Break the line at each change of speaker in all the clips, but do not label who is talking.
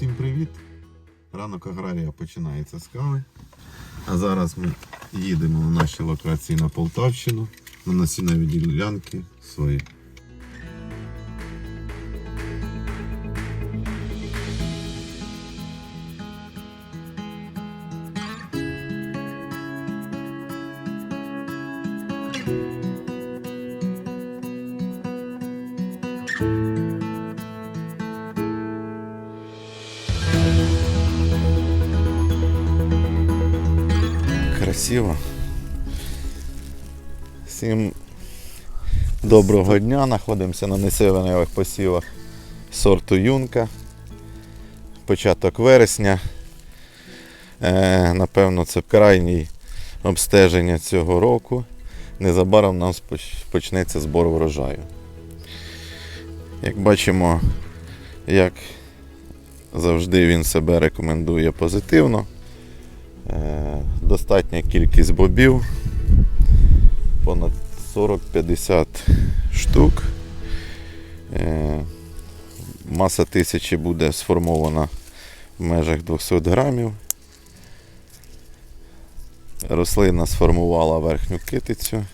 Всім привіт! Ранок аграрія починається з кави. А зараз ми їдемо на наші локації на Полтавщину, на насінневі ділянки свої.
Красиво. Всім доброго дня. Знаходимося на населених посівах сорту Юнка. Початок вересня. Е, напевно, це крайній обстеження цього року. Незабаром поч- почнеться збор врожаю. Як бачимо, як завжди він себе рекомендує позитивно. Е, Достатня кількість бобів, понад 40-50 штук. Е, Маса тисячі буде сформована в межах 200 грамів. Рослина сформувала верхню китицю.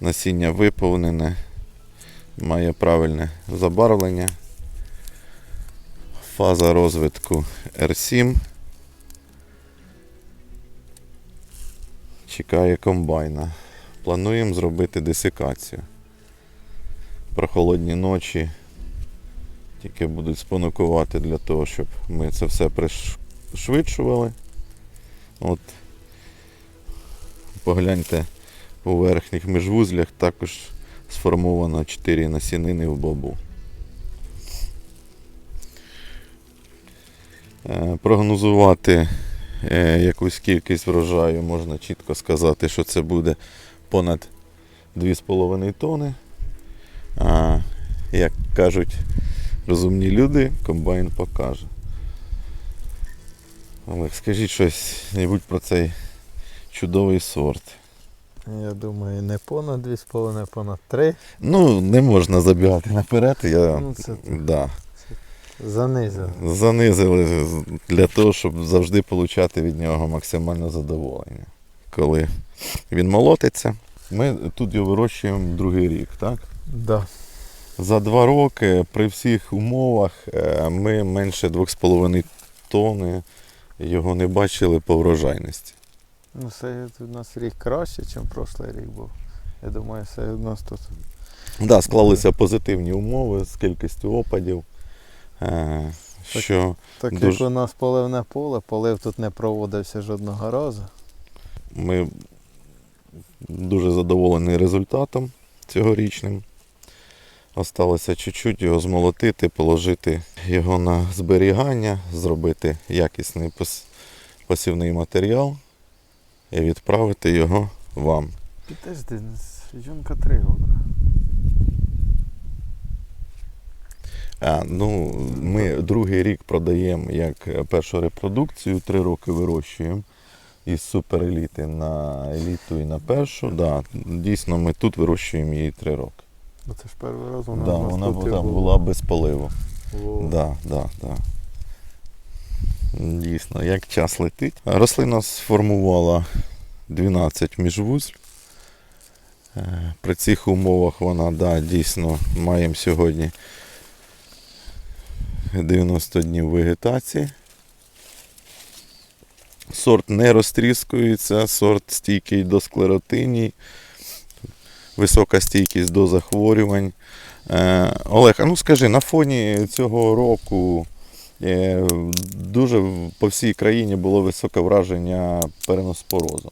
Насіння виповнене, має правильне забарвлення. Фаза розвитку R7. Чекає комбайна. Плануємо зробити десикацію. Прохолодні ночі тільки будуть спонукувати для того, щоб ми це все пришвидшували. От. Погляньте у верхніх міжвузлях також сформовано 4 насінини в бобу. Е, Прогнозувати якусь кількість врожаю, можна чітко сказати, що це буде понад 2,5 тони. А як кажуть розумні люди, комбайн покаже. Олег, скажіть щось небудь про цей чудовий сорт.
Я думаю, не понад 2,5, понад 3.
Ну, не можна забігати наперед. Я,
Ну, це
да,
Занизили.
занизили для того, щоб завжди отримати від нього максимальне задоволення. Коли він молотиться, ми тут його вирощуємо другий рік, так?
Да.
За два роки при всіх умовах е, ми менше 2,5 тонни його не бачили по врожайності.
Ну, це у нас рік краще, ніж прошлий рік був. Я думаю, все у нас тут.
Да, склалися позитивні умови з кількістю опадів. Е,
Так.
Що
Так
Дуже-
як у нас поливне поле, полив тут не проводився жодного разу.
ми дуже задоволені результатом цьогорічним. Осталося чуть-чуть його змолотити, положити його на зберігання, зробити якісний пос- посівний матеріал і відправити його вам.
Підожди, жінка 3 роки.
А, ну, ми другий рік продаємо як першу репродукцію, три роки вирощуємо із супереліти на еліту і на першу. Да, дійсно, ми тут вирощуємо її три роки.
Бо це ж перший раз вона
Да, вона там була без поливу. Да, да, да. Дійсно, як час летить. Рослина сформувала 12 міжвузь. Е, При цих умовах вона да, дійсно маємо сьогодні 90 днів вегетації. Сорт не розтріскується, сорт стійкий до склеротиній, висока стійкість до захворювань. Е, Олег, а ну скажи, на фоні цього року е, дуже по всій країні було високе враження переноспорозом.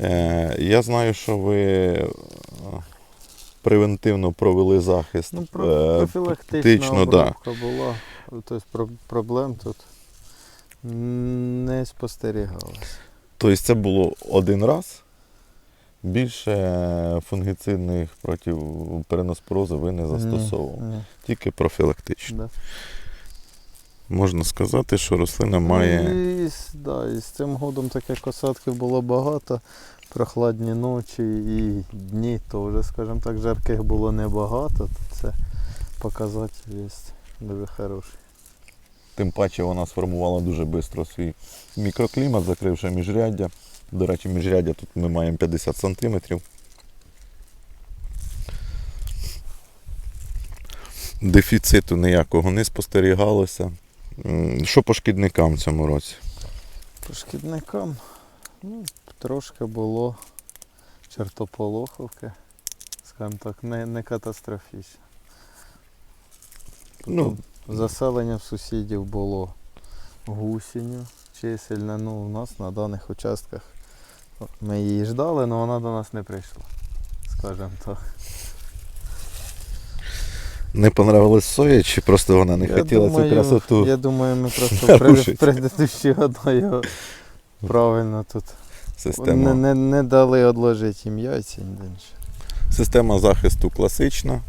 Е, Я знаю, що ви превентивно провели захист.
Ну,
е,
профілактична
практично, да.
обробка була. Тобто проблем тут не спостерігалося.
Тобто це було один раз. Більше фунгіцидних проти переноспорозу ви не застосовували. Тільки профілактично.
да.
Можна сказати, що рослина має.
І, да, і з цим годом таке косатки було багато. Прохладні ночі і дні теж, скажімо так, жарких було небагато. то Це показатель є. Диви хороший.
Тим паче вона сформувала дуже швидко свій мікроклімат, закривши міжряддя. До речі, міжряддя тут ми маємо 50 см. Дефіциту ніякого не спостерігалося. Що по шкідникам в цьому році?
По шкідникам ну, трошки було чертополоховки. Скажімо так, не, не катастрофічно.
Ну,
Заселення в сусідів було гусінню чисельне. Ну, у нас на даних участках ми її ждали, але вона до нас не прийшла. Скажімо так.
не понравилась соя, чи просто вона не
Я
хотіла
думаю,
цю красоту?
Я думаю, ми просто пред- предыдущі года його правильно тут
Система,
не, не, не дали одложити їм яйця
система захисту класична,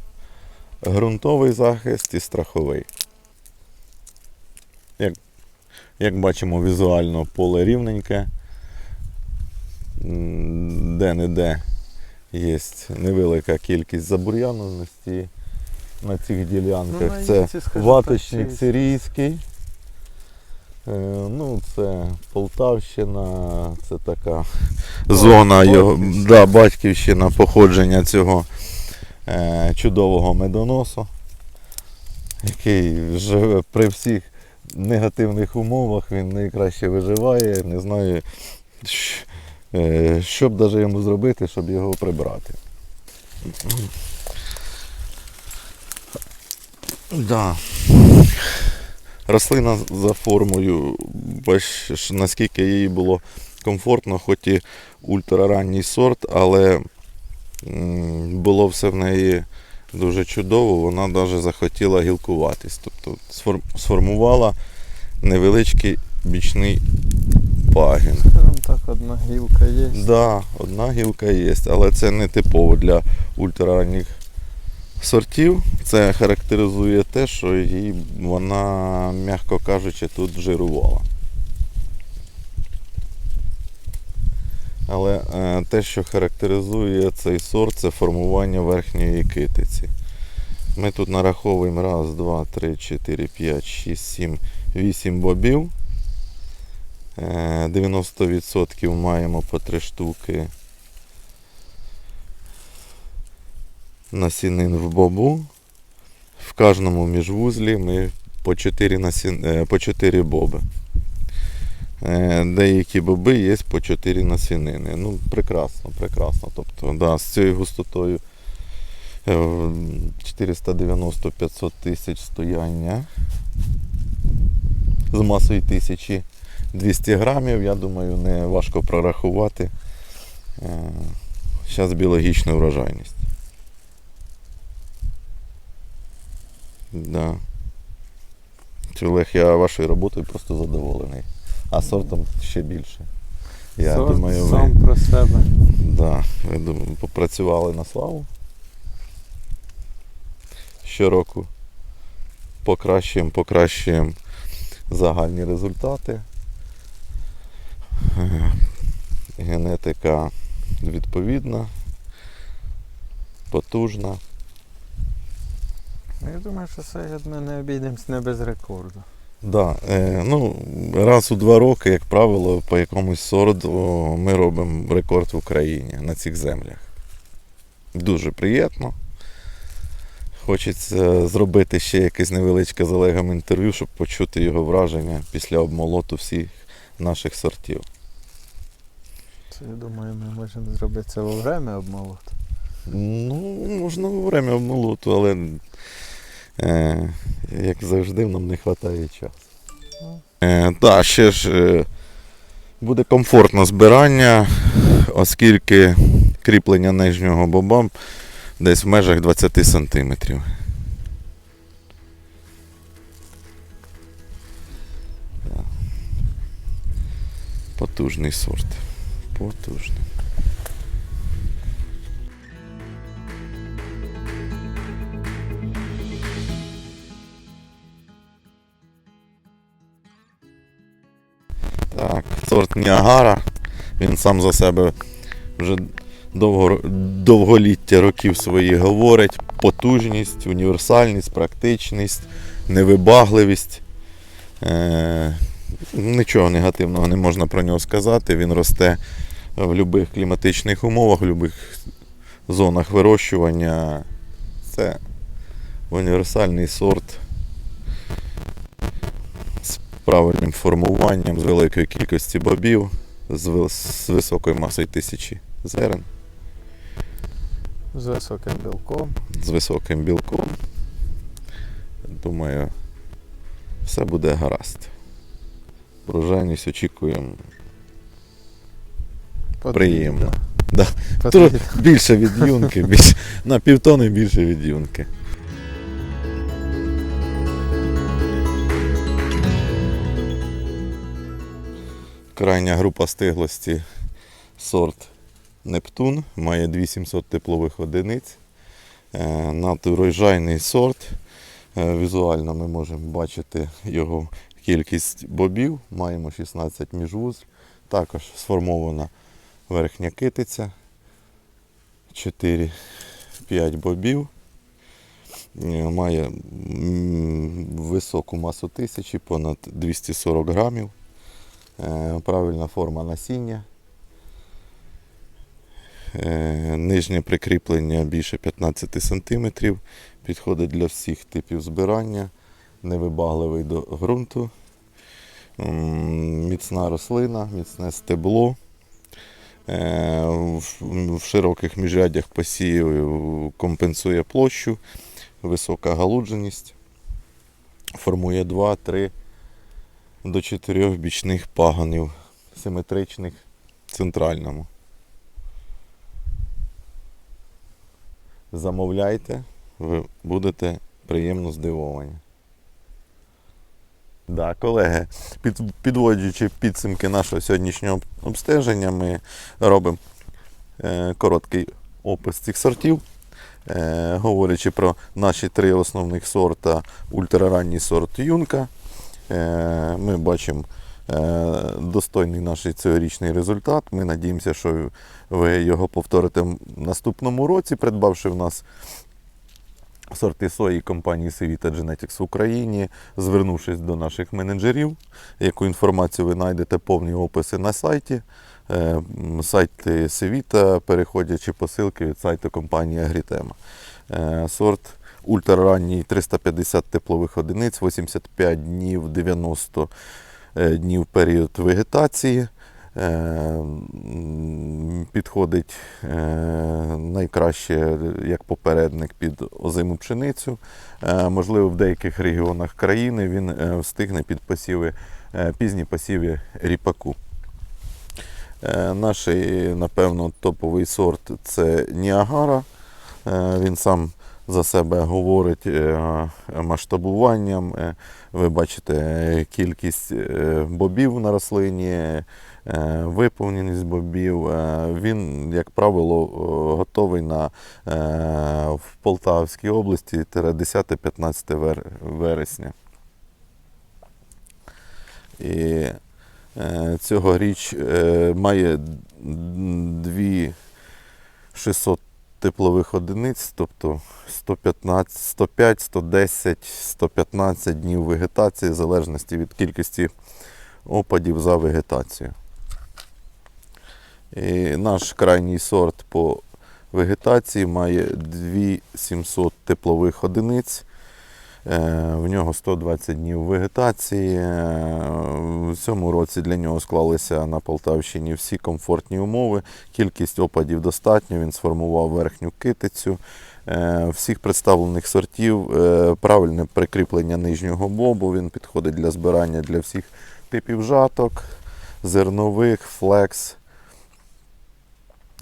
ґрунтовий захист і страховий. Як, як бачимо візуально, поле рівненьке. Де-не-де є невелика кількість забур'яненості на цих ділянках.
Ну,
Це ваточник сирійський. Е, Ну, це Полтавщина, це така зона його, да, батьківщина походження цього е, чудового медоносу, який живе при всіх негативних умовах, він найкраще виживає. Не знаю, е, що б даже йому зробити, щоб його прибрати. Да. Рослина за формою, бачиш, наскільки їй було комфортно, хоч і ультраранній сорт, але було все в неї дуже чудово, вона навіть захотіла гілкуватись. Тобто сформувала невеличкий бічний пагін.
Скажімо так, одна гілка є.
Да, одна гілка є, але це не типово для ультраранніх сортів. Це характеризує те, що їй вона, м'яко кажучи, тут жирувала. Але е, те, що характеризує цей сорт, це формування верхньої китиці. Ми тут нараховуємо раз, два, три, чотири, п'ять, шість, сім, вісім бобів. Е, 90% маємо по 3 штуки насінин в бобу. В кожному міжвузлі ми по 4, насін... е, по 4 боби. Е, Деякі боби є по 4 насінини. Ну, прекрасно, прекрасно. Тобто, да, з цією густотою е, 490-500 тисяч стояння з масою тисячі. 200 грамів, я думаю, не важко прорахувати. Зараз біологічна врожайність. Да. Чи, Олег, я вашою роботою просто задоволений. А сортом ще більше. Я
Сорт
думаю, ви,
сам про себе.
да, ви думаю, попрацювали на славу. Щороку покращуємо, покращуємо загальні результати. Генетика відповідна, потужна.
Ну, Я думаю, що це ми не обійдемось не без рекорду.
Да, е, ну, раз у два роки, як правило, по якомусь сорту ми робимо рекорд в Україні на цих землях. Дуже приємно. Хочеться зробити ще якесь невеличке з Олегом інтерв'ю, щоб почути його враження після обмолоту всіх наших сортів.
Це, я думаю, ми можемо зробити це во время обмолоту.
Ну, можна во время обмолоту, але як завжди, нам не вистачає часу.
Ну.
Е, так, ще ж е, буде комфортне збирання, оскільки кріплення нижнього боба десь в межах 20 см. Потужний сорт. Потужний. Так, сорт Ніагара. Він сам за себе вже довго, довголіття років своїх говорить. Потужність, універсальність, практичність, невибагливість. Е, нічого негативного не можна про нього сказати. Він росте в будь-яких кліматичних умовах, в будь-яких зонах вирощування. Це універсальний сорт правильним формуванням, з великою кількістю бобів, з, високою масою тисячі зерен,
З високим білком.
з високим білком. Думаю, все буде гаразд. Врожайність очікуємо приємно. Да. Більше від юнки, більше, на півтони більше від юнки. Крайня група стиглості сорт Нептун має 2700 теплових одиниць. Е, Надурожайний сорт. Е, Візуально ми можемо бачити його кількість бобів. Маємо 16 міжвузль. Також сформована верхня китиця. 4-5 бобів. Е, Має високу масу тисячі, понад 240 грамів. Е, Правильна форма насіння. Е, Нижнє прикріплення більше 15 см. Підходить для всіх типів збирання. Невибагливий до ґрунту. Міцна рослина, міцне стебло. Е, В широких міжрядях посію компенсує площу, висока галудженість. Формує 2-3 до 4 бічних паганів, симетричних центральному. Замовляйте, ви будете приємно здивовані. Да, колеги, під, підводячи підсумки нашого сьогоднішнього обстеження, ми робимо е, короткий опис цих сортів. Е, говорячи про наші три основних сорта, ультраранній сорт Юнка, ми бачимо е, достойний наш цьогорічний результат. Ми надіємося, що ви його повторите в наступному році, придбавши в нас сорти сої компанії Sevita Genetics в Україні, звернувшись до наших менеджерів, яку інформацію ви знайдете повні описи на сайті. Е, Сайти Sevita, переходячи по ссылки від сайту компанії Агрітема. Е, Сорт ультраранній 350 теплових одиниць, 85 днів 90 е, днів період вегетації. Е, Підходить е, найкраще як попередник під озиму пшеницю. Можливо, в деяких регіонах країни він встигне під посіви, пізні посіви ріпаку. Наш, напевно, топовий сорт це Ніагара. Він сам за себе говорить е, масштабуванням. Е, Ви бачите кількість е, бобів на рослині, виповненість бобів. Він, як правило, готовий на, в Полтавській області 10-15 вересня. І цьогоріч е, має 2600 теплових одиниць, тобто 115, 105, 110, 115 днів вегетації, в залежності від кількості опадів за вегетацію. І наш крайній сорт по вегетації має 2700 теплових одиниць. Е, В нього 120 днів вегетації. Е, В цьому році для нього склалися на Полтавщині всі комфортні умови. Кількість опадів достатньо. Він сформував верхню китицю. Е, Всіх представлених сортів, е, правильне прикріплення нижнього бобу. Він підходить для збирання для всіх типів жаток, зернових, флекс.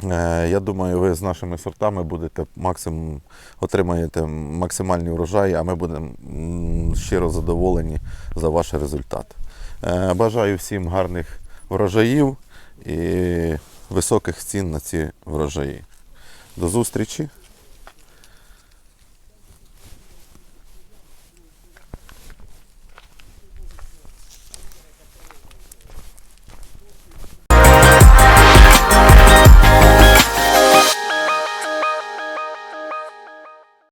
Е, Я думаю, ви з нашими сортами будете максимум отримаєте максимальний урожай, а ми будемо щиро задоволені за ваш результат. Е, Бажаю всім гарних врожаїв і високих цін на ці врожаї. До зустрічі!